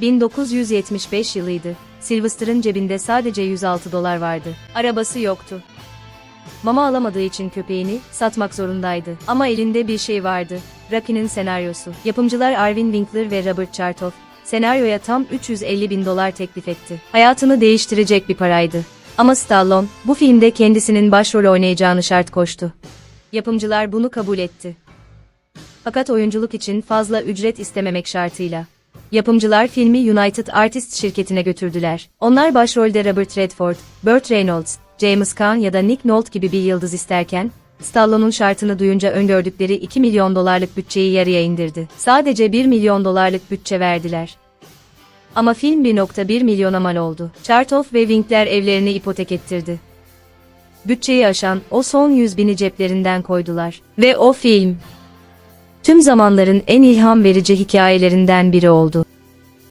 1975 yılıydı. Sylvester'ın cebinde sadece 106 dolar vardı. Arabası yoktu. Mama alamadığı için köpeğini satmak zorundaydı. Ama elinde bir şey vardı. Rocky'nin senaryosu. Yapımcılar Arvin Winkler ve Robert Chartoff, senaryoya tam 350 bin dolar teklif etti. Hayatını değiştirecek bir paraydı. Ama Stallone, bu filmde kendisinin başrol oynayacağını şart koştu. Yapımcılar bunu kabul etti. Fakat oyunculuk için fazla ücret istememek şartıyla. Yapımcılar filmi United Artists şirketine götürdüler. Onlar başrolde Robert Redford, Burt Reynolds, James Caan ya da Nick Nolte gibi bir yıldız isterken, Stallone'un şartını duyunca öngördükleri 2 milyon dolarlık bütçeyi yarıya indirdi. Sadece 1 milyon dolarlık bütçe verdiler. Ama film 1.1 milyona mal oldu. Chartoff ve Winkler evlerini ipotek ettirdi. Bütçeyi aşan o son 100 bini ceplerinden koydular. Ve o film, tüm zamanların en ilham verici hikayelerinden biri oldu.